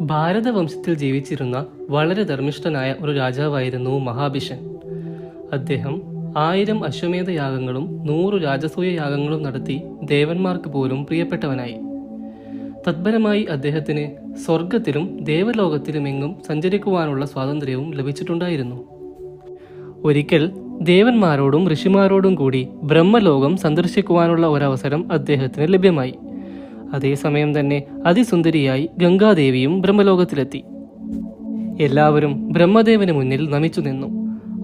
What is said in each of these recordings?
ഭാരതവംശത്തിൽ ജീവിച്ചിരുന്ന വളരെ ധർമ്മിഷ്ഠനായ ഒരു രാജാവായിരുന്നു മഹാബിഷൻ അദ്ദേഹം ആയിരം അശ്വമേധ യാഗങ്ങളും നൂറു രാജസൂയ യാഗങ്ങളും നടത്തി ദേവന്മാർക്ക് പോലും പ്രിയപ്പെട്ടവനായി. തത്പരമായി അദ്ദേഹത്തിന് സ്വർഗത്തിലും ദേവലോകത്തിലുമെങ്ങും സഞ്ചരിക്കുവാനുള്ള സ്വാതന്ത്ര്യവും ലഭിച്ചിട്ടുണ്ടായിരുന്നു. ഒരിക്കൽ ദേവന്മാരോടും ഋഷിമാരോടും കൂടി ബ്രഹ്മലോകം സന്ദർശിക്കുവാനുള്ള ഒരവസരം അദ്ദേഹത്തിന് ലഭ്യമായി. അതേസമയം തന്നെ അതിസുന്ദരിയായി ഗംഗാദേവിയും ബ്രഹ്മലോകത്തിലെത്തി. എല്ലാവരും ബ്രഹ്മദേവന് മുന്നിൽ നമിച്ചു നിന്നു.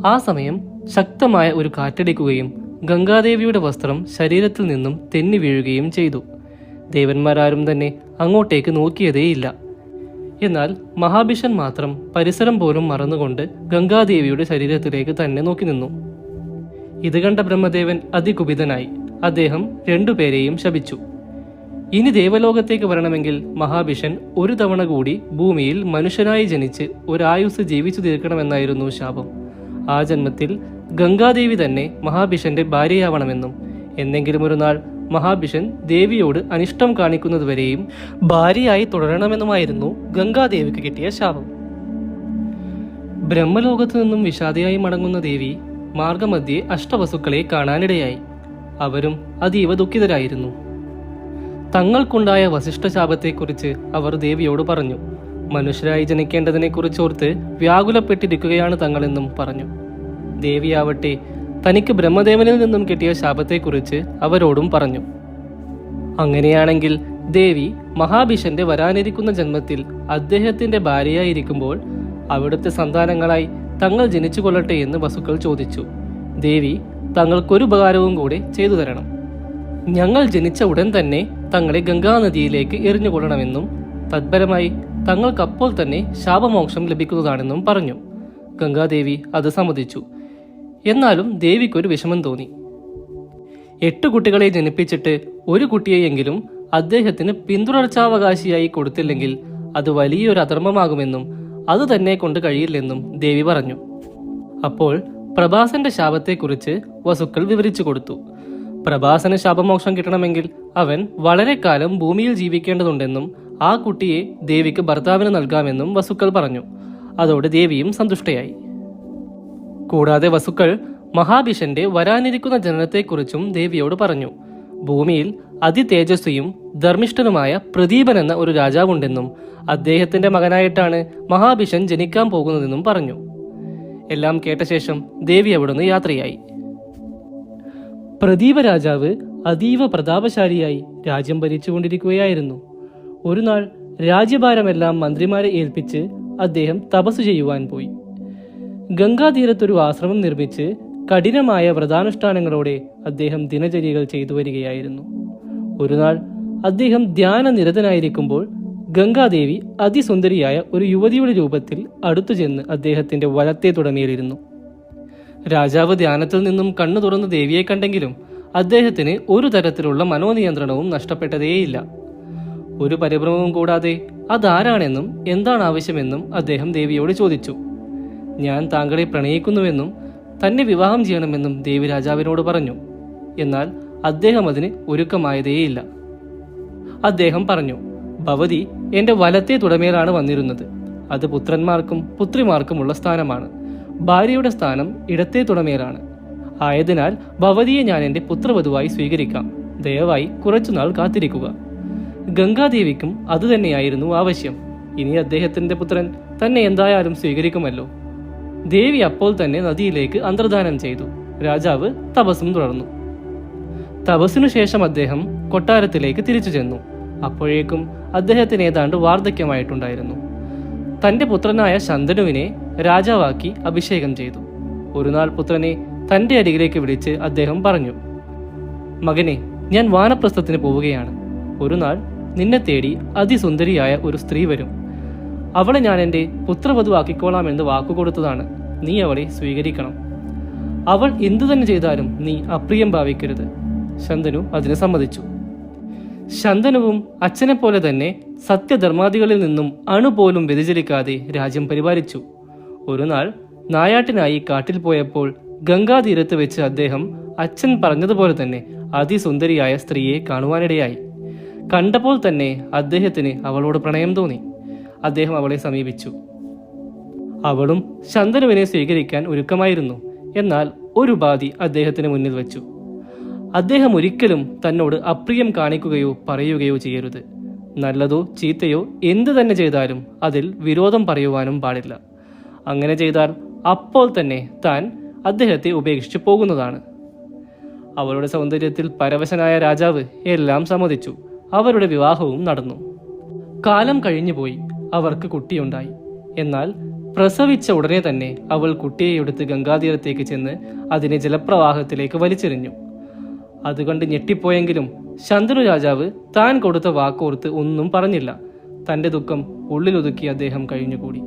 ആ സമയം ശക്തമായ ഒരു കാറ്റടിക്കുകയും ഗംഗാദേവിയുടെ വസ്ത്രം ശരീരത്തിൽ നിന്നും തെന്നി വീഴുകയും ചെയ്തു. ദേവന്മാരാരും തന്നെ അങ്ങോട്ടേക്ക് നോക്കിയതേയില്ല. എന്നാൽ മഹാബിഷൻ മാത്രം പരിസരം പോലും മറന്നുകൊണ്ട് ഗംഗാദേവിയുടെ ശരീരത്തിലേക്ക് തന്നെ നോക്കി നിന്നു. ഇത് കണ്ട ബ്രഹ്മദേവൻ അതികുപിതനായി. അദ്ദേഹം രണ്ടുപേരെയും ശപിച്ചു. ഇനി ദേവലോകത്തേക്ക് വരണമെങ്കിൽ മഹാബിഷൻ ഒരു തവണ കൂടി ഭൂമിയിൽ മനുഷ്യനായി ജനിച്ച് ഒരായുസ് ജീവിച്ചു തീർക്കണമെന്നായിരുന്നു ശാപം. ആ ജന്മത്തിൽ ഗംഗാദേവി തന്നെ മഹാബിഷന്റെ ഭാര്യയാവണമെന്നും എന്നെങ്കിലും ഒരു നാൾ മഹാബിഷൻ ദേവിയോട് അനിഷ്ടം കാണിക്കുന്നതുവരെയും ഭാര്യയായി തുടരണമെന്നുമായിരുന്നു ഗംഗാദേവിക്ക് കിട്ടിയ ശാപം. ബ്രഹ്മലോകത്തു നിന്നും വിഷാദയായി മടങ്ങുന്ന ദേവി മാർഗമധ്യേ അഷ്ടവസുക്കളെ കാണാനിടയായി. അവരും അതീവ ദുഃഖിതരായിരുന്നു. തങ്ങൾക്കുണ്ടായ വസിഷ്ഠശാപത്തെക്കുറിച്ച് അവർ ദേവിയോട് പറഞ്ഞു. മനുഷ്യരായി ജനിക്കേണ്ടതിനെക്കുറിച്ചോർത്ത് വ്യാകുലപ്പെട്ടിരിക്കുകയാണ് തങ്ങളെന്നും പറഞ്ഞു. ദേവിയാവട്ടെ തനിക്ക് ബ്രഹ്മദേവനിൽ നിന്നും കിട്ടിയ ശാപത്തെക്കുറിച്ച് അവരോടും പറഞ്ഞു. അങ്ങനെയാണെങ്കിൽ ദേവി മഹാബിഷന്റെ വരാനിരിക്കുന്ന ജന്മത്തിൽ അദ്ദേഹത്തിന്റെ ഭാര്യയായിരിക്കുമ്പോൾ അവിടുത്തെ സന്താനങ്ങളായി തങ്ങൾ ജനിച്ചു കൊള്ളട്ടെ എന്ന് വസുക്കൾ ചോദിച്ചു. ദേവി തങ്ങൾക്കൊരു ഉപകാരവും കൂടെ ചെയ്തു തരണം. ഞങ്ങൾ ജനിച്ച ഉടൻ തന്നെ തങ്ങളെ ഗംഗാനദിയിലേക്ക് എറിഞ്ഞുകൊള്ളണമെന്നും തത്പരമായി തങ്ങൾക്കപ്പോൾ തന്നെ ശാപമോക്ഷം ലഭിക്കുന്നതാണെന്നും പറഞ്ഞു. ഗംഗാദേവി അത് സമ്മതിച്ചു. എന്നാലും ദേവിക്കൊരു വിഷമം തോന്നി. എട്ട് കുട്ടികളെ ജനിപ്പിച്ചിട്ട് ഒരു കുട്ടിയെയെങ്കിലും അദ്ദേഹത്തിന് പിന്തുടർച്ചാവകാശിയായി കൊടുത്തില്ലെങ്കിൽ അത് വലിയൊരു അധർമ്മമാകുമെന്നും അത് തന്നെ കൊണ്ട് കഴിയില്ലെന്നും ദേവി പറഞ്ഞു. അപ്പോൾ പ്രഭാസന്റെ ശാപത്തെക്കുറിച്ച് വസുക്കൾ വിവരിച്ചു കൊടുത്തു. പ്രഭാസന് ശാപമോക്ഷം കിട്ടണമെങ്കിൽ അവൻ വളരെ കാലം ഭൂമിയിൽ ജീവിക്കേണ്ടതുണ്ടെന്നും ആ കുട്ടിയെ ദേവിക്ക് ഭർത്താവിന് നൽകാമെന്നും വസുക്കൾ പറഞ്ഞു. അതോടെ ദേവിയും സന്തുഷ്ടയായി. കൂടാതെ വസുക്കൾ മഹാബിഷന്റെ വരാനിരിക്കുന്ന ജനനത്തെക്കുറിച്ചും ദേവിയോട് പറഞ്ഞു. ഭൂമിയിൽ അതിതേജസ്വിയും ധർമ്മിഷ്ഠനുമായ പ്രദീപൻ എന്ന ഒരു രാജാവുണ്ടെന്നും അദ്ദേഹത്തിന്റെ മകനായിട്ടാണ് മഹാബിഷൻ ജനിക്കാൻ പോകുന്നതെന്നും പറഞ്ഞു. എല്ലാം കേട്ട ശേഷം ദേവി അവിടുന്ന് യാത്രയായി. പ്രദീപ രാജാവ് അതീവ പ്രതാപശാലിയായി രാജ്യം ഭരിച്ചുകൊണ്ടിരിക്കുകയായിരുന്നു. ഒരു നാൾ രാജ്യഭാരമെല്ലാം മന്ത്രിമാരെ ഏൽപ്പിച്ച് അദ്ദേഹം തപസ് ചെയ്യുവാൻ പോയി. ഗംഗാതീരത്തൊരു ആശ്രമം നിർമ്മിച്ച് കഠിനമായ വ്രതാനുഷ്ഠാനങ്ങളോടെ അദ്ദേഹം ദിനചര്യകൾ ചെയ്തു വരികയായിരുന്നു. ഒരു നാൾ അദ്ദേഹം ധ്യാന നിരതനായിരിക്കുമ്പോൾ ഗംഗാദേവി അതിസുന്ദരിയായ ഒരു യുവതിയുടെ രൂപത്തിൽ അടുത്തു ചെന്ന് അദ്ദേഹത്തിന്റെ വലത്തെ തുടങ്ങിയിരുന്നു രാജാവ് ധ്യാനത്തിൽ നിന്നും കണ്ണു തുറന്ന് ദേവിയെ കണ്ടെങ്കിലും അദ്ദേഹത്തിന് ഒരു തരത്തിലുള്ള മനോനിയന്ത്രണവും നഷ്ടപ്പെട്ടതേയില്ല. ഒരു പരിഭ്രമവും കൂടാതെ അതാരാണെന്നും എന്താണ് ആവശ്യമെന്നും അദ്ദേഹം ദേവിയോട് ചോദിച്ചു. ഞാൻ താങ്കളെ പ്രണയിക്കുന്നുവെന്നും തന്നെ വിവാഹം ചെയ്യണമെന്നും ദേവി രാജാവിനോട് പറഞ്ഞു. എന്നാൽ അദ്ദേഹം അതിന് ഒരുക്കമായതേയില്ല. അദ്ദേഹം പറഞ്ഞു ഭവതി എന്റെ വലത്തെ തുടമേലാണ് വന്നിരുന്നത്. അത് പുത്രന്മാർക്കും പുത്രിമാർക്കുമുള്ള സ്ഥാനമാണ്. ഭാര്യയുടെ സ്ഥാനം ഇടത്തെ തുടമേലാണ്. ആയതിനാൽ ഭവതിയെ ഞാൻ എന്റെ പുത്രവധുവായി സ്വീകരിക്കാം. ദയവായി കുറച്ചുനാൾ കാത്തിരിക്കുക. ഗംഗാദേവിക്കും അതുതന്നെയായിരുന്നു ആവശ്യം. ഇനി അദ്ദേഹത്തിന്റെ പുത്രൻ തന്നെ എന്തായാലും സ്വീകരിക്കുമല്ലോ. ദേവി അപ്പോൾ തന്നെ നദിയിലേക്ക് അന്തർദാനം ചെയ്തു. രാജാവ് തപസ്സും തുടർന്നു. തപസ്സിനു ശേഷം അദ്ദേഹം കൊട്ടാരത്തിലേക്ക് തിരിച്ചു ചെന്നു. അപ്പോഴേക്കും അദ്ദേഹത്തിന് ഏതാണ്ട് വാർദ്ധക്യമായിട്ടുണ്ടായിരുന്നു. തന്റെ പുത്രനായ ശന്തനുവിനെ രാജാവാക്കി അഭിഷേകം ചെയ്തു. ഒരു നാൾ പുത്രനെ തന്റെ അരികിലേക്ക് വിളിച്ച് അദ്ദേഹം പറഞ്ഞു മകനെ ഞാൻ വാനപ്രസ്ഥത്തിന് പോവുകയാണ്. ഒരു നാൾ നിന്നെ തേടി അതിസുന്ദരിയായ ഒരു സ്ത്രീ വരും. അവളെ ഞാൻ എന്റെ പുത്രവധുവാക്കിക്കോളാം എന്ന് വാക്കുകൊടുത്തതാണ്. നീ അവളെ സ്വീകരിക്കണം. അവൾ എന്തു തന്നെ ചെയ്താലും നീ അപ്രിയം ഭാവിക്കരുത്. ശന്തനു അതിന് സമ്മതിച്ചു. ശന്തനുവും അച്ഛനെ പോലെ തന്നെ സത്യധർമാദികളിൽ നിന്നും അണുപോലും വ്യതിചലിക്കാതെ രാജ്യം പരിപാലിച്ചു. ഒരു നാൾ നായാട്ടിനായി കാട്ടിൽ പോയപ്പോൾ ഗംഗാതീരത്ത് വെച്ച് അദ്ദേഹം അച്ഛൻ പറഞ്ഞതുപോലെ തന്നെ അതിസുന്ദരിയായ സ്ത്രീയെ കാണുവാനിടയായി. കണ്ടപ്പോൾ തന്നെ അദ്ദേഹത്തിന് അവളോട് പ്രണയം തോന്നി. അദ്ദേഹം അവളെ സമീപിച്ചു. അവളും ശന്തനുവിനെ സ്വീകരിക്കാൻ ഒരുക്കമായിരുന്നു. എന്നാൽ ഒരു ഉപാധി അദ്ദേഹത്തിന് മുന്നിൽ വെച്ചു. അദ്ദേഹം ഒരിക്കലും തന്നോട് അപ്രിയം കാണിക്കുകയോ പറയുകയോ ചെയ്യരുത്. നല്ലതോ ചീത്തയോ എന്തു തന്നെ ചെയ്താലും അതിൽ വിരോധം പറയുവാനും പാടില്ല. അങ്ങനെ ചെയ്താൽ അപ്പോൾ തന്നെ താൻ അദ്ദേഹത്തെ ഉപേക്ഷിച്ചു പോകുന്നതാണ്. അവളുടെ സൗന്ദര്യത്തിൽ പരവശനായ രാജാവ് എല്ലാം സമ്മതിച്ചു. അവരുടെ വിവാഹവും നടന്നു. കാലം കഴിഞ്ഞുപോയി അവർക്ക് കുട്ടിയുണ്ടായി. എന്നാൽ പ്രസവിച്ച ഉടനെ തന്നെ അവൾ കുട്ടിയെ എടുത്ത് ഗംഗാതീരത്തേക്ക് ചെന്ന് അതിനെ ജലപ്രവാഹത്തിലേക്ക് വലിച്ചെറിഞ്ഞു. അതുകൊണ്ട് ഞെട്ടിപ്പോയെങ്കിലും ശന്തനു രാജാവ് താൻ കൊടുത്ത വാക്കോർത്ത് ഒന്നും പറഞ്ഞില്ല. തന്റെ ദുഃഖം ഉള്ളിലൊതുക്കി അദ്ദേഹം കഴിഞ്ഞുകൂടി.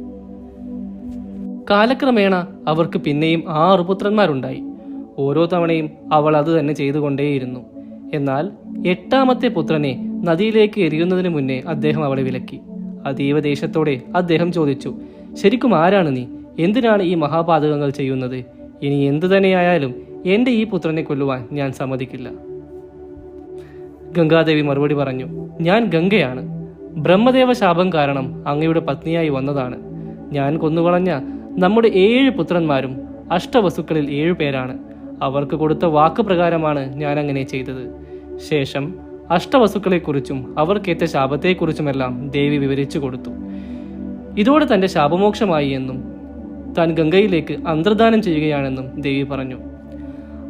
കാലക്രമേണ അവർക്ക് പിന്നെയും ആറു പുത്രന്മാരുണ്ടായി. ഓരോ തവണയും അവൾ അത് തന്നെ ചെയ്തുകൊണ്ടേയിരുന്നു. എന്നാൽ എട്ടാമത്തെ പുത്രനെ നദിയിലേക്ക് എറിയുന്നതിന് മുന്നേ അദ്ദേഹം അവളെ വിലക്കി. അതീവ ദേഷ്യത്തോടെ അദ്ദേഹം ചോദിച്ചു ശരിക്കും ആരാണ് നീ? എന്തിനാണ് ഈ മഹാപാതകങ്ങൾ ചെയ്യുന്നത്? ഇനി എന്തു തന്നെയായാലും എന്റെ ഈ പുത്രനെ കൊല്ലുവാൻ ഞാൻ സമ്മതിക്കില്ല. ഗംഗാദേവി മറുപടി പറഞ്ഞു ഞാൻ ഗംഗയാണ്. ബ്രഹ്മദേവ ശാപം കാരണം അങ്ങയുടെ പത്നിയായി വന്നതാണ്. ഞാൻ കൊന്നുകളഞ്ഞ നമ്മുടെ ഏഴ് പുത്രന്മാരും അഷ്ടവസുക്കളിൽ ഏഴു പേരാണ്. അവർക്ക് കൊടുത്ത വാക്ക് പ്രകാരമാണ് ഞാൻ അങ്ങനെ ചെയ്തത്. ശേഷം അഷ്ടവസുക്കളെക്കുറിച്ചും അവർക്കേറ്റ ശാപത്തെക്കുറിച്ചുമെല്ലാം ദേവി വിവരിച്ചു കൊടുത്തു. ഇതോടെ തന്റെ ശാപമോക്ഷമായി എന്നും താൻ ഗംഗയിലേക്ക് അന്തർദാനം ചെയ്യുകയാണെന്നും ദേവി പറഞ്ഞു.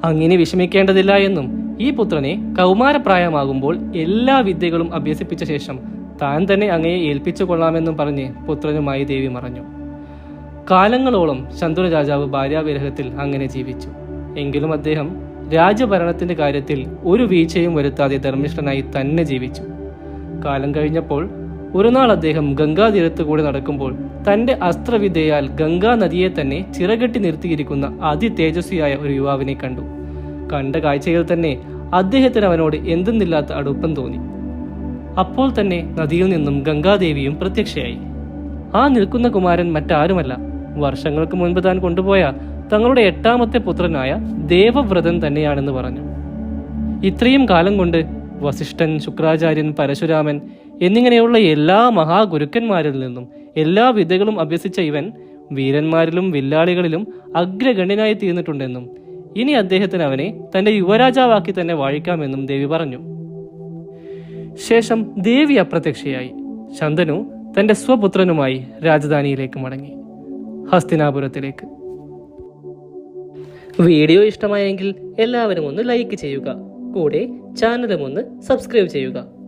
അങ്ങനെ വിഷമിക്കേണ്ടതില്ല എന്നും ഈ പുത്രനെ കൗമാരപ്രായമാകുമ്പോൾ എല്ലാ വിദ്യകളും അഭ്യസിപ്പിച്ച ശേഷം താൻ തന്നെ അങ്ങയെ ഏൽപ്പിച്ചു കൊള്ളാമെന്നും പറഞ്ഞ് പുത്രനുമായി ദേവി മറഞ്ഞു. കാലങ്ങളോളം ശന്തനു രാജാവ് ഭാര്യാവിരഹത്തിൽ അങ്ങനെ ജീവിച്ചു. എങ്കിലും അദ്ദേഹം രാജ്യഭരണത്തിന്റെ കാര്യത്തിൽ ഒരു വീഴ്ചയും വരുത്താതെ ധർമ്മിഷ്ഠനായി തന്നെ ജീവിച്ചു. കാലം കഴിഞ്ഞപ്പോൾ ഒരു നാൾ അദ്ദേഹം ഗംഗാതീരത്ത് കൂടെ നടക്കുമ്പോൾ തന്റെ അസ്ത്രവിദ്യയാൽ ഗംഗാ നദിയെ തന്നെ ചിറകെട്ടി നിർത്തിയിരിക്കുന്ന അതിതേജസ്വിയായ ഒരു യുവാവിനെ കണ്ടു. കണ്ട കാഴ്ചയിൽ തന്നെ അദ്ദേഹത്തിന് അവനോട് എന്തെന്നില്ലാത്ത അടുപ്പം തോന്നി. അപ്പോൾ തന്നെ നദിയിൽ നിന്നും ഗംഗാദേവിയും പ്രത്യക്ഷയായി. ആ നിൽക്കുന്ന കുമാരൻ മറ്റാരുമല്ല വർഷങ്ങൾക്ക് മുൻപ് താൻ കൊണ്ടുപോയ തങ്ങളുടെ എട്ടാമത്തെ പുത്രനായ ദേവവ്രതൻ തന്നെയാണെന്ന് പറഞ്ഞു. ഇത്രയും കാലം കൊണ്ട് വസിഷ്ഠൻ ശുക്രാചാര്യൻ പരശുരാമൻ എന്നിങ്ങനെയുള്ള എല്ലാ മഹാഗുരുക്കന്മാരിൽ നിന്നും എല്ലാ വിദ്യകളും അഭ്യസിച്ച ഇവൻ വീരന്മാരിലും വില്ലാളികളിലും അഗ്രഗണ്യനായി തീർന്നിട്ടുണ്ടെന്നും ഇനി അദ്ദേഹത്തിന് അവനെ തന്റെ യുവരാജാവാക്കി തന്നെ വാഴിക്കാമെന്നും ദേവി പറഞ്ഞു. ശേഷം ദേവി അപ്രത്യക്ഷയായി. ശന്തനു തന്റെ സ്വപുത്രനുമായി രാജധാനിയിലേക്ക് മടങ്ങി. ഹസ്തിനാപുരത്തിലേക്ക്. വീഡിയോ ഇഷ്ടമായെങ്കിൽ എല്ലാവരും ഒന്ന് ലൈക്ക് ചെയ്യുക. കൂടെ ചാനലും ഒന്ന് സബ്സ്ക്രൈബ് ചെയ്യുക.